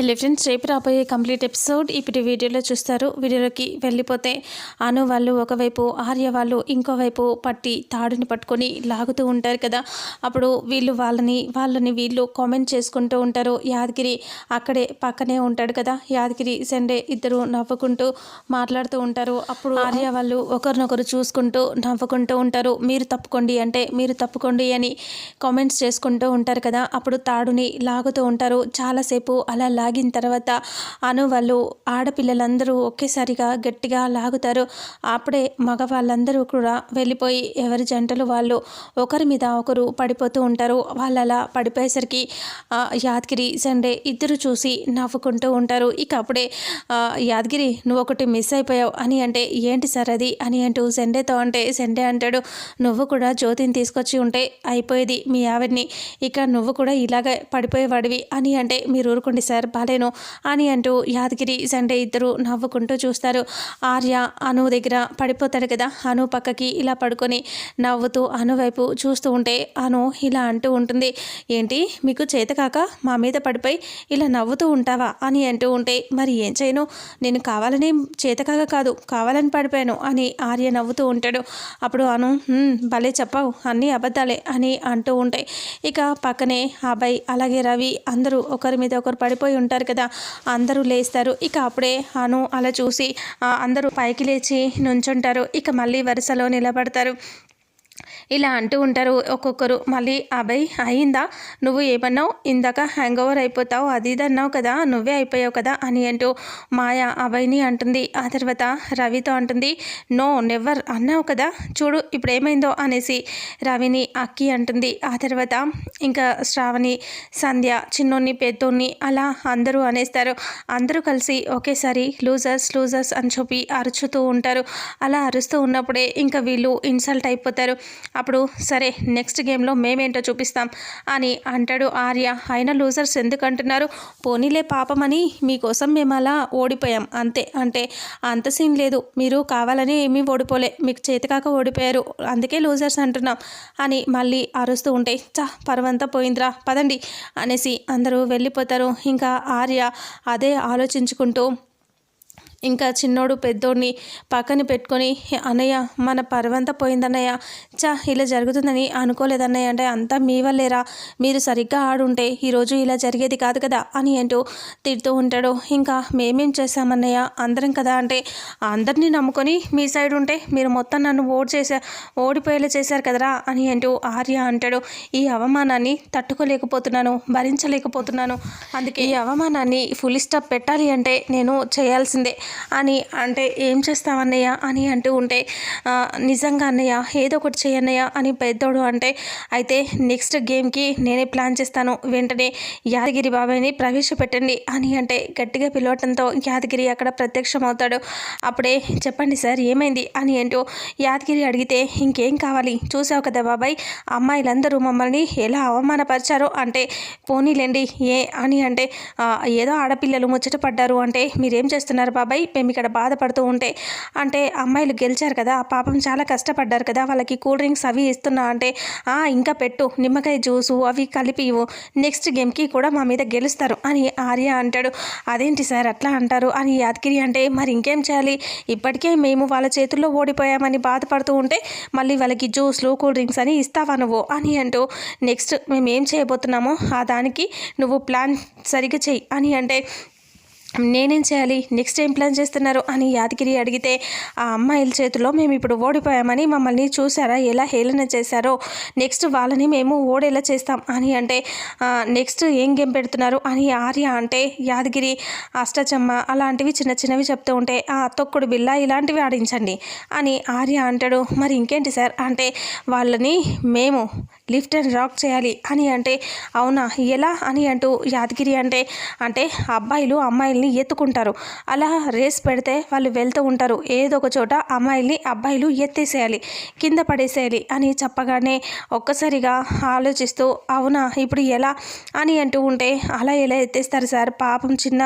Hello friends రేపు రాబోయే complete episode ఇప్పుడు వీడియోలో చూస్తారు. వీడియోలోకి వెళ్ళిపోతే అను వాళ్ళు ఒకవైపు ఆర్య వాళ్ళు ఇంకోవైపు పట్టి తాడుని పట్టుకొని లాగుతూ ఉంటారు కదా. అప్పుడు వీళ్ళు వాళ్ళని వాళ్ళని వీళ్ళు కామెంట్ చేసుకుంటూ ఉంటారు. యాదగిరి అక్కడే పక్కనే ఉంటాడు కదా. యాదగిరి సండే ఇద్దరు నవ్వుకుంటూ మాట్లాడుతూ ఉంటారు. అప్పుడు ఆర్య వాళ్ళు ఒకరినొకరు చూసుకుంటూ నవ్వుకుంటూ ఉంటారు. మీరు తప్పుకోండి అంటే మీరు తప్పుకోండి అని కామెంట్స్ చేసుకుంటూ ఉంటారు కదా. అప్పుడు తాడుని లాగుతూ ఉంటారు. చాలాసేపు అలా లాగిన తర్వాత అను వాళ్ళు ఆడపిల్లలందరూ ఒకేసారిగా గట్టిగా లాగుతారు. అప్పుడే మగవాళ్ళందరూ కూడా వెళ్ళిపోయి ఎవరి జంటలు వాళ్ళు ఒకరి మీద ఒకరు పడిపోతూ ఉంటారు. వాళ్ళు అలా పడిపోయేసరికి యాదగిరి సండే ఇద్దరు చూసి నవ్వుకుంటూ ఉంటారు. ఇక అప్పుడే యాదగిరి నువ్వు ఒకటి మిస్ అయిపోయావు. అని అంటే ఏంటి సార్ అది? అని అంటూ సండేతో అంటే సండే అంటాడు నువ్వు కూడా జ్యోతిని తీసుకొచ్చి ఉంటే అయిపోయేది మీ ఆవిడ్ని. ఇక నువ్వు కూడా ఇలాగే పడిపోయేవాడివి అని అంటే మీరు ఊరుకోండి సార్ చెప్పాలేను అని అంటూ యాదగిరి సండే ఇద్దరు నవ్వుకుంటూ చూస్తారు. ఆర్య అను దగ్గర పడిపోతాడు కదా. అను పక్కకి ఇలా పడుకొని నవ్వుతూ అను వైపు చూస్తూ ఉంటే అను ఇలా అంటూ ఉంటుంది. ఏంటి? మీకు చేతకాక మా మీద పడిపోయి ఇలా నవ్వుతూ ఉంటావా అని అంటూ ఉంటే మరి ఏం చేయను? నేను కావాలని చేతకాక కాదు కావాలని పడిపోయాను అని ఆర్య నవ్వుతూ ఉంటాడు. అప్పుడు అను భలే చెప్పావు అన్నీ అబద్ధాలే అని అంటూ ఉంటాయి ఇక పక్కనే అబ్బాయి అలాగే రవి అందరూ ఒకరి మీద ఒకరు పడిపోయి ఉంటారు కదా అందరూ లేస్తారు. ఇక అప్పుడే అను అలా చూసి అందరూ పైకి లేచి నుంచుంటారు. ఇక మళ్ళీ వరుసలో నిలబడతారు. ఇలా అంటూ ఉంటారు. ఒక్కొక్కరు మళ్ళీ అబ్బాయి అయిందా? నువ్వు ఏమన్నావు? ఇందాక హ్యాంగ్ ఓవర్ అయిపోతావు అది ఇది అన్నావు కదా నువ్వే అయిపోయావు కదా అని అంటూ మాయ అభయ్ని అంటుంది. ఆ తర్వాత రవితో అంటుంది నో నెవర్ అన్నావు కదా చూడు ఇప్పుడు ఏమైందో అనేసి రవిని అక్కి అంటుంది. ఆ తర్వాత ఇంకా శ్రావణి సంధ్య చిన్నోన్ని పెద్దోన్ని అలా అందరూ అనేస్తారు. అందరూ కలిసి ఒకేసారి లూజర్స్ లూజర్స్ అని చెప్పి అరుచుతూ ఉంటారు. అలా అరుస్తూ ఉన్నప్పుడే ఇంకా వీళ్ళు ఇన్సల్ట్ అయిపోతారు. అప్పుడు సరే నెక్స్ట్ గేమ్లో మేమేంటో చూపిస్తాం అని అంటాడు ఆర్య. అయినా లూజర్స్ ఎందుకంటున్నారు? పోనీలే పాపమని మీకోసం మేము అలా ఓడిపోయాం అంతే. అంటే అంత సీన్ లేదు. మీరు కావాలని ఏమీ ఓడిపోలే. మీకు చేతికాక ఓడిపోయారు. అందుకే లూజర్స్ అంటున్నాం అని మళ్ళీ అరుస్తూ ఉంటే చా పర్వంతా పోయిందిరా పదండి అనేసి అందరూ వెళ్ళిపోతారు. ఇంకా ఆర్య అదే ఆలోచించుకుంటూ ఇంకా చిన్నోడు పెద్దోడిని పక్కన పెట్టుకొని అన్నయ్య మన పర్వంతా పోయిందన్నయ్య. చా ఇలా జరుగుతుందని అనుకోలేదన్నయ్య అంటే అంతా మీ వల్లేరా? మీరు సరిగ్గా ఆడుంటే ఈరోజు ఇలా జరిగేది కాదు కదా? అని అంటూ తిడుతూ ఉంటాడు. ఇంకా మేమేం చేశామన్నయ్య? అందరం కదా? అంటే అందరినీ నమ్ముకొని మీ సైడ్ ఉంటే మీరు మొత్తం నన్ను ఓడి చేసా ఓడిపోయేలా చేశారు కదరా? అని అంటూ ఆర్య అంటాడు. ఈ అవమానాన్ని తట్టుకోలేకపోతున్నాను భరించలేకపోతున్నాను. అందుకే ఈ అవమానాన్ని ఫుల్ స్టాప్ పెట్టాలి అంటే నేను చేయాల్సిందే. అని అంటే ఏం చేస్తావన్నయ్య అని అంటూ ఉంటే నిజంగా అన్నయ్య ఏదో ఒకటి చేయన్నయ్య అని పెద్దోడు అంటే అయితే నెక్స్ట్ గేమ్కి నేనే ప్లాన్ చేస్తాను. వెంటనే యాదగిరి బాబాయ్ని ప్రవేశపెట్టండి అని అంటే గట్టిగా పిలవటంతో యాదగిరి అక్కడ ప్రత్యక్షం అవుతాడు. అప్పుడే చెప్పండి సార్ ఏమైంది? అని అంటూ యాదగిరి అడిగితే ఇంకేం కావాలి? చూసావు కదా బాబాయ్ అమ్మాయిలందరూ మమ్మల్ని ఎలా అవమానపరిచారో అంటే పోనీలేండి ఏ అని అంటే ఏదో ఆడపిల్లలు ముచ్చట పడ్డారు అంటే మీరేం చేస్తున్నారు బాబాయ్? అబ్బాయి మేము ఇక్కడ బాధపడుతూ ఉంటే అంటే అమ్మాయిలు గెలిచారు కదా పాపం చాలా కష్టపడ్డారు కదా వాళ్ళకి కూల్ డ్రింక్స్ అవి ఇస్తున్నా అంటే ఇంకా పెట్టు నిమ్మకాయ జ్యూసు అవి కలిపి ఇవ్వు నెక్స్ట్ గేమ్కి కూడా మా మీద గెలుస్తారు అని ఆర్య అంటాడు. అదేంటి సార్ అట్లా అంటారు? అని యాదగిరి అంటే మరి ఇంకేం చేయాలి? ఇప్పటికే మేము వాళ్ళ చేతుల్లో ఓడిపోయామని బాధపడుతూ ఉంటే మళ్ళీ వాళ్ళకి జ్యూస్లు కూల్ డ్రింక్స్ అని ఇస్తావా నువ్వు? అని అంటూ నెక్స్ట్ మేము ఏం చేయబోతున్నామో ఆ దానికి నువ్వు ప్లాన్ సరిగ్గా చెయ్యి అని అంటే నేనేం చేయాలి? నెక్స్ట్ ఏం ప్లాన్ చేస్తున్నారు? అని యాదగిరి అడిగితే ఆ అమ్మాయిల చేతిలో మేము ఇప్పుడు ఓడిపోయామని మమ్మల్ని చూసారా? ఎలా హేళన చేశారో? నెక్స్ట్ వాళ్ళని మేము ఓడేలా చేస్తాం అని అంటే నెక్స్ట్ ఏం గేమ్ పెడుతున్నారు? అని ఆర్య అంటే యాదగిరి అష్టచమ్మ అలాంటివి చిన్న చిన్నవి చెప్తూ ఉంటే ఆ తొక్కుడు బిల్ల ఇలాంటివి ఆడించండి అని ఆర్య అంటాడు. మరి ఇంకేంటి సార్? అంటే వాళ్ళని మేము లిఫ్ట్ అండ్ రాక్ చేయాలి అని అంటే అవునా? ఎలా అని అంటూ యాదగిరి అంటే అంటే అబ్బాయిలు అమ్మాయిల్ని ఎత్తుకుంటారు. అలా రేస్ పెడితే వాళ్ళు వెళ్తూ ఉంటారు. ఏదో ఒక చోట అమ్మాయిల్ని అబ్బాయిలు ఎత్తేసేయాలి కింద పడేసేయాలి అని చెప్పగానే ఒక్కసారిగా ఆలోచిస్తూ అవునా? ఇప్పుడు ఎలా అని అంటూ ఉంటే అలా ఎలా ఎత్తేస్తారు సార్? పాపం చిన్న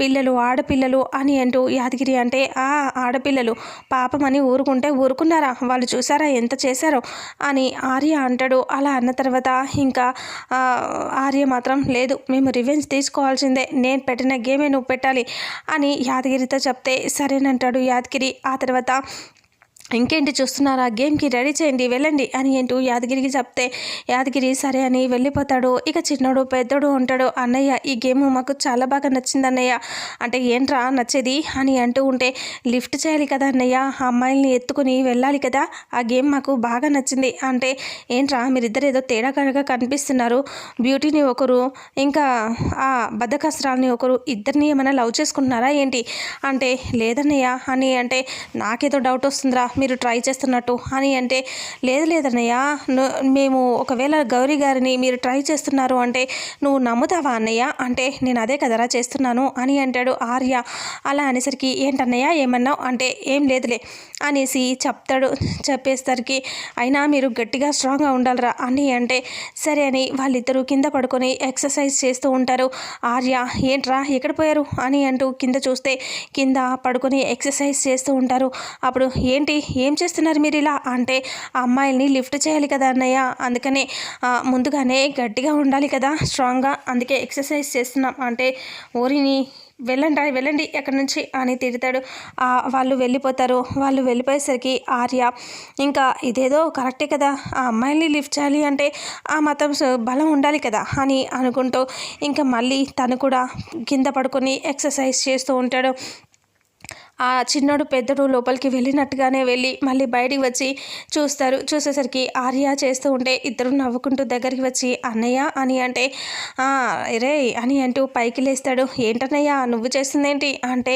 పిల్లలు ఆడపిల్లలు అని అంటూ యాదగిరి అంటే ఆ ఆడపిల్లలు పాపం అని ఊరుకుంటే ఊరుకున్నారా? వాళ్ళు చూసారా ఎంత చేశారో అని ఆర్య అంటాడు. అలా అలా అన్న తర్వాత ఇంకా ఆర్య మాత్రం లేదు మేము రివెంజ్ తీసుకోవాల్సిందే నేను పెట్టిన గేమే నువ్వు పెట్టాలి అని యాదగిరితో చెప్తే సరేనంటాడు యాదగిరి. ఆ తర్వాత ఇంకేంటి చూస్తున్నారా? గేమ్కి రెడీ చేయండి వెళ్ళండి అని అంటూ యాదగిరికి చెప్తే యాదగిరి సరే అని వెళ్ళిపోతాడు. ఇక చిన్నోడు పెద్దోడు ఉంటాడు. అన్నయ్య ఈ గేమ్ మాకు చాలా బాగా నచ్చింది అన్నయ్య. అంటే ఏంట్రా నచ్చేది? అని అంటూ ఉంటే లిఫ్ట్ చేయాలి కదా అన్నయ్య. ఆ అమ్మాయిల్ని ఎత్తుకుని వెళ్ళాలి కదా. ఆ గేమ్ మాకు బాగా నచ్చింది. అంటే ఏంట్రా మీరిద్దరు ఏదో తేడా కనుక కనిపిస్తున్నారు. బ్యూటీని ఒకరు ఇంకా ఆ బద్దకస్త్రాలని ఒకరు ఇద్దరిని ఏమైనా లవ్ చేసుకుంటున్నారా ఏంటి? అంటే లేదన్నయ్య అని అంటే నాకేదో డౌట్ వస్తుందిరా. మీరు ట్రై చేస్తున్నట్టు అని అంటే లేదు లేదన్నయ్య మేము ఒకవేళ గౌరీ గారిని మీరు ట్రై చేస్తున్నారు అంటే నువ్వు నమ్ముతావా అన్నయ్య? అంటే నేను అదే కదరా చేస్తున్నాను అని అంటాడు ఆర్య. అలా అనేసరికి ఏంటన్నయ్య ఏమన్నావు? అంటే ఏం లేదులే అనేసి చెప్తాడు చెప్పేసరికి అయినా మీరు గట్టిగా స్ట్రాంగ్గా ఉండాలిరా అని అంటే సరే అని వాళ్ళిద్దరూ కింద పడుకొని ఎక్సర్సైజ్ చేస్తూ ఉంటారు. ఆర్య ఏంట్రా ఎక్కడ పోయారు? అని అంటూ కింద చూస్తే కింద పడుకొని ఎక్సర్సైజ్ చేస్తూ ఉంటారు. అప్పుడు ఏంటి ఏం చేస్తున్నారు మీరు ఇలా? అంటే ఆ అమ్మాయిల్ని లిఫ్ట్ చేయాలి కదా అన్నయ్య. అందుకనే ముందుగానే గట్టిగా ఉండాలి కదా స్ట్రాంగ్గా. అందుకే ఎక్సర్సైజ్ చేస్తున్నాం. అంటే ఓరిని వెళ్ళండి వెళ్ళండి ఎక్కడి నుంచి అని తిడతాడు. వాళ్ళు వెళ్ళిపోతారు. వాళ్ళు వెళ్ళిపోయేసరికి ఆర్య ఇంకా ఇదేదో కరెక్టే కదా ఆ అమ్మాయిల్ని లిఫ్ట్ చేయాలి అంటే ఆ మతం బలం ఉండాలి కదా అని అనుకుంటూ ఇంకా మళ్ళీ తను కూడా కింద పడుకొని ఎక్సర్సైజ్ చేస్తూ ఉంటాడు. ఆ చిన్నోడు పెద్దడు లోపలికి వెళ్ళినట్టుగానే వెళ్ళి మళ్ళీ బయటికి వచ్చి చూస్తారు. చూసేసరికి ఆర్య చేస్తూ ఉంటే ఇద్దరు నవ్వుకుంటూ దగ్గరికి వచ్చి అన్నయ్య అని అంటే రే అని అంటూ పైకి లేస్తాడు. ఏంటన్నయ్య నువ్వు చేస్తుందేంటి? అంటే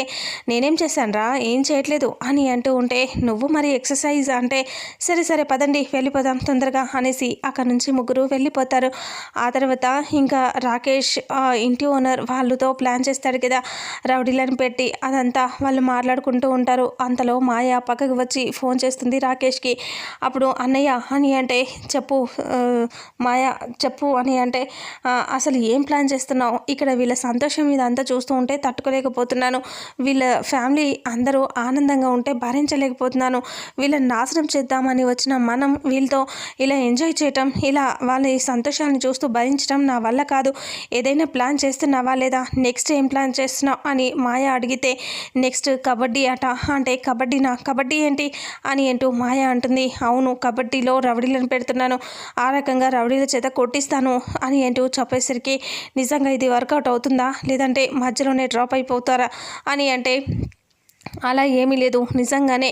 నేనేం చేశానురా? ఏం చేయట్లేదు? అని అంటూ ఉంటే నువ్వు మరి ఎక్సర్సైజ్ అంటే సరే సరే పదండి వెళ్ళిపోదాం తొందరగా అనేసి అక్కడ నుంచి ముగ్గురు వెళ్ళిపోతారు. ఆ తర్వాత ఇంకా రాకేష్ ఇంటి ఓనర్ వాళ్ళతో ప్లాన్ చేస్తాడు కదా రౌడీలను పెట్టి అదంతా వాళ్ళు మాట్లాడుకుంటూ ఉంటారు. అంతలో మాయ పక్కకు వచ్చి ఫోన్ చేస్తుంది రాకేష్కి. అప్పుడు అన్నయ్య అని అంటే చెప్పు మాయ చెప్పు అని అంటే అసలు ఏం ప్లాన్ చేస్తున్నావు? ఇక్కడ వీళ్ళ సంతోషం ఇదంతా చూస్తూ ఉంటే తట్టుకోలేకపోతున్నాను. వీళ్ళ ఫ్యామిలీ అందరూ ఆనందంగా ఉంటే భరించలేకపోతున్నాను. వీళ్ళని నాశనం చేద్దామని వచ్చిన మనం వీళ్ళతో ఇలా ఎంజాయ్ చేయటం ఇలా వాళ్ళ ఈ సంతోషాన్ని చూస్తూ భరించడం నా వల్ల కాదు. ఏదైనా ప్లాన్ చేస్తున్నావా లేదా? నెక్స్ట్ ఏం ప్లాన్ చేస్తున్నావు? అని మాయ అడిగితే నెక్స్ట్ కబడ్డీ ఆట అంటే కబడ్డీనా? కబడ్డీ ఏంటి అని అంటూ మాయ అంటుంది. అవును కబడ్డీలో రౌడీలను పెడుతున్నాను. ఆ రకంగా రౌడీల చేత కొట్టిస్తాను అని అంటూ చెప్పేసరికి నిజంగా ఇది వర్కౌట్ అవుతుందా? లేదంటే మధ్యలోనే డ్రాప్ అయిపోతారా? అని అంటే అలా ఏమీ లేదు. నిజంగానే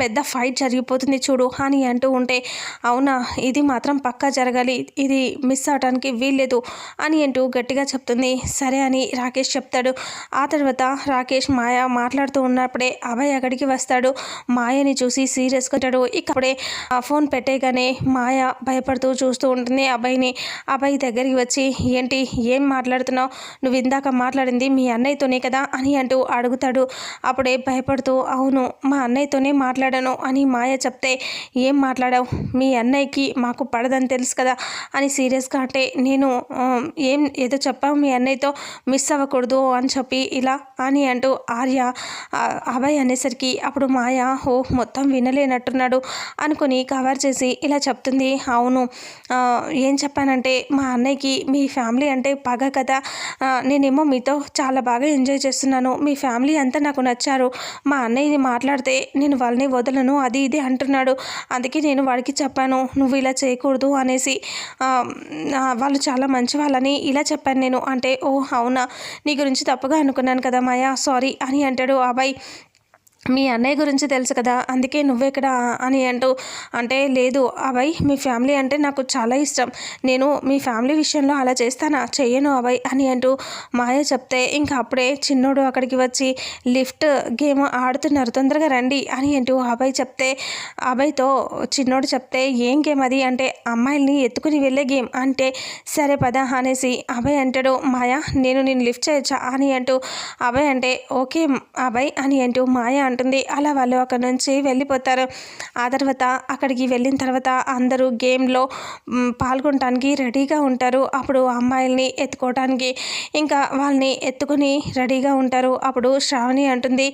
పెద్ద ఫైట్ జరిగిపోతుంది చూడు అని అంటూ ఉంటే అవునా ఇది మాత్రం పక్కా జరగాలి ఇది మిస్ అవడానికి వీల్లేదు అని అంటూ గట్టిగా చెప్తుంది. సరే అని రాకేష్ చెప్తాడు. ఆ తర్వాత రాకేష్ మాయ మాట్లాడుతూ ఉన్నప్పుడే అభయ్ అక్కడికి వస్తాడు. మాయని చూసి సీరియస్గా ఉంటాడు. ఇక్కడే ఆ ఫోన్ పెట్టేగానే మాయ భయపడుతూ చూస్తూ ఉంటుంది అభయ్ని. అభయ్ దగ్గరికి వచ్చి ఏంటి ఏం మాట్లాడుతున్నావు? నువ్వు ఇందాక మాట్లాడింది మీ అన్నయ్యతోనే కదా? అని అంటూ అడుగుతాడు. అప్పుడే భయపడుతూ అవును మా అన్నయ్యతోనే మాట్లాడాను అని మాయ చెప్తే ఏం మాట్లాడావు? మీ అన్నయ్యకి మాకు పడదని తెలుసు కదా అని సీరియస్గా అంటే నేను ఏం ఏదో చెప్పావు మీ అన్నయ్యతో మిస్ అవ్వకూడదు అని చెప్పి ఇలా అని అంటూ ఆర్య అభయ్ అనేసరికి అప్పుడు మాయ ఓ మొత్తం వినలేనట్టున్నాడు అనుకుని కవర్ చేసి ఇలా చెప్తుంది. అవును ఏం చెప్పానంటే మా అన్నయ్యకి మీ ఫ్యామిలీ అంటే పగ కదా. నేనేమో మీతో చాలా బాగా ఎంజాయ్ చేస్తున్నాను. మీ ఫ్యామిలీ అంతా నాకు నచ్చారు. మా అన్నయ్యని మాట్లాడితే నేను వాళ్ళని వదలను అది ఇది అంటున్నాడు. అందుకే నేను వాడికి చెప్పాను నువ్వు ఇలా చేయకూడదు అనేసి. వాళ్ళు చాలా మంచి వాళ్ళని ఇలా చెప్పాను నేను. అంటే ఓ అవునా? నీ గురించి తప్పుగా అనుకున్నాను కదా మాయా సారీ అని అంటాడు అబ్బాయి. మీ అన్నయ్య గురించి తెలుసు కదా అందుకే నువ్వెక్కడ అని అంటూ అంటే లేదు అభయ్ మీ ఫ్యామిలీ అంటే నాకు చాలా ఇష్టం. నేను మీ ఫ్యామిలీ విషయంలో అలా చేస్తానా? చెయ్యను అభయ్ అని అంటూ మాయ చెప్తే ఇంకా అప్పుడే చిన్నోడు అక్కడికి వచ్చి లిఫ్ట్ గేమ్ ఆడుతున్నారు తొందరగా రండి అని అంటూ అభయ్ చెప్తే అభయ్తో చిన్నోడు చెప్తే ఏం గేమ్ అది? అంటే అమ్మాయిల్ని ఎత్తుకుని వెళ్ళే గేమ్ అంటే సరే పద అనేసి అభయ్ అంటాడు. మాయ నేను నేను లిఫ్ట్ చేయొచ్చా? అని అంటూ అభయ్ అంటే ఓకే అభయ్ అని అంటూ మాయ అంటుంది అలా వాళ్ళు అక్కడ నుంచి వెళ్ళిపోతారు. ఆ తర్వాత అక్కడికి వెళ్ళిన తర్వాత అందరూ గేమ్లో పాల్గొనడానికి రెడీగా ఉంటారు. అప్పుడు అమ్మాయిల్ని ఎత్తుకోవడానికి ఇంకా వాళ్ళని ఎత్తుకుని రెడీగా ఉంటారు. అప్పుడు శ్రావణి అంటుంది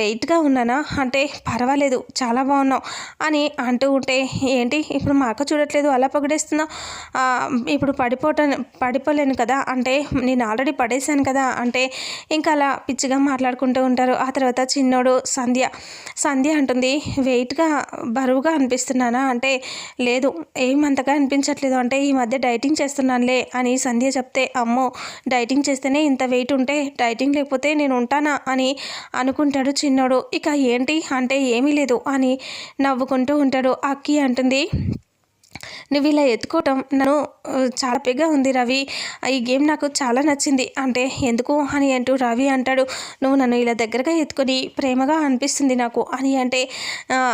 వెయిట్గా ఉన్నానా? అంటే పర్వాలేదు చాలా బాగున్నావు అని అంటూ ఉంటే ఏంటి? ఇప్పుడు మా అక్క చూడట్లేదు అలా పొగిడేస్తున్నావు? ఇప్పుడు పడిపోవటం పడిపోలేను కదా? అంటే నేను ఆల్రెడీ పడేశాను కదా? అంటే ఇంకా అలా పిచ్చిగా మాట్లాడుకుంటూ ఉంటారు. ఆ తర్వాత చిన్న చిన్నోడు సంధ్య. సంధ్య అంటుంది వెయిట్గా బరువుగా అనిపిస్తున్నానా? అంటే లేదు ఏమంతగా అనిపించట్లేదు. అంటే ఈ మధ్య డైటింగ్ చేస్తున్నానులే అని సంధ్య చెప్తే అమ్మో డైటింగ్ చేస్తేనే ఇంత వెయిట్ ఉంటే డైటింగ్ లేకపోతే నేను ఉంటానా? అని అనుకుంటాడు చిన్నోడు. ఇక ఏంటి? అంటే ఏమీ లేదు అని నవ్వుకుంటూ ఉంటాడు అక్కి అంటుంది. నువ్వు ఇలా ఎత్తుకోవటం నన్ను చాలా పెగ్గా ఉంది రవి. ఈ గేమ్ నాకు చాలా నచ్చింది. అంటే ఎందుకు అని అంటూ రవి అంటాడు. నువ్వు నన్ను ఇలా దగ్గరగా ఎత్తుకొని ప్రేమగా అనిపిస్తుంది నాకు. అని అంటే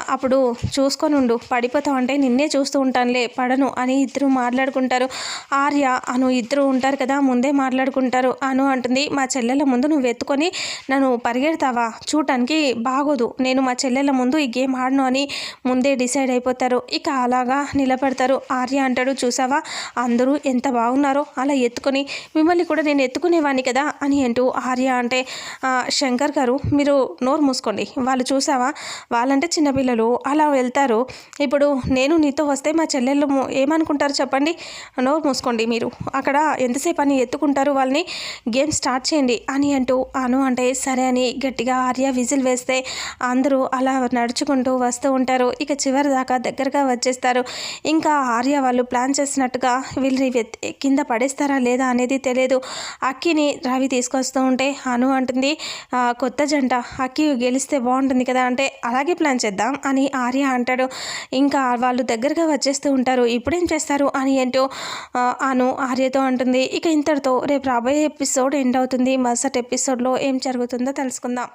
అప్పుడు చూసుకొని ఉండు. పడిపోతావు అంటే నిన్నే చూస్తూ ఉంటానులే పడను అని ఇద్దరు మాట్లాడుకుంటారు. ఆర్య అను ఇద్దరు ఉంటారు కదా ముందే మాట్లాడుకుంటారు. అను అంటుంది మా చెల్లెల ముందు నువ్వు ఎత్తుకొని నన్ను పరిగెడతావా? చూడటానికి బాగోదు. నేను మా చెల్లెల ముందు ఈ గేమ్ ఆడను అని ముందే డిసైడ్ అయిపోతారు. ఇక అలాగా నిలబడతారు. ఆర్య అంటాడు చూసావా? అందరూ ఎంత బాగున్నారో అలా ఎత్తుకొని మిమ్మల్ని కూడా నేను ఎత్తుకునేవాడిని కదా అని అంటూ ఆర్య అంటే శంకర్ గారు మీరు నోరు మూసుకోండి. వాళ్ళు చూసావా? వాళ్ళంటే చిన్నపిల్లలు అలా వెళ్తారు. ఇప్పుడు నేను నీతో వస్తే మా చెల్లెళ్ళు ఏమనుకుంటారు చెప్పండి? నోరు మూసుకోండి మీరు. అక్కడ ఎంతసేపు అని ఎత్తుకుంటారు వాళ్ళని? గేమ్ స్టార్ట్ చేయండి అని అంటూ అను అంటే సరే అని గట్టిగా ఆర్య విజిల్ వేస్తే అందరూ అలా నడుచుకుంటూ వస్తూ ఉంటారు. ఇక చివరి దాకా దగ్గరగా వచ్చేస్తారు. ఇంకా ఆర్య వాళ్ళు ప్లాన్ చేసినట్టుగా వీళ్ళని కింద పడేస్తారా లేదా అనేది తెలియదు. అక్కిని రవి తీసుకొస్తూ ఉంటే అను అంటుంది కొత్త జంట అక్కి గెలిస్తే బాగుంటుంది కదా అంటే అలాగే ప్లాన్ చేద్దాం అని ఆర్య అంటాడు. ఇంకా వాళ్ళు దగ్గరగా వచ్చేస్తూ ఉంటారు. ఇప్పుడేం చేస్తారు? అని ఏంటో అను ఆర్యతో అంటుంది. ఇక ఇంతటితో రేపు రాబోయే ఎపిసోడ్ ఎండ్ అవుతుంది. మరుసటి ఎపిసోడ్లో ఏం జరుగుతుందో తెలుసుకుందాం.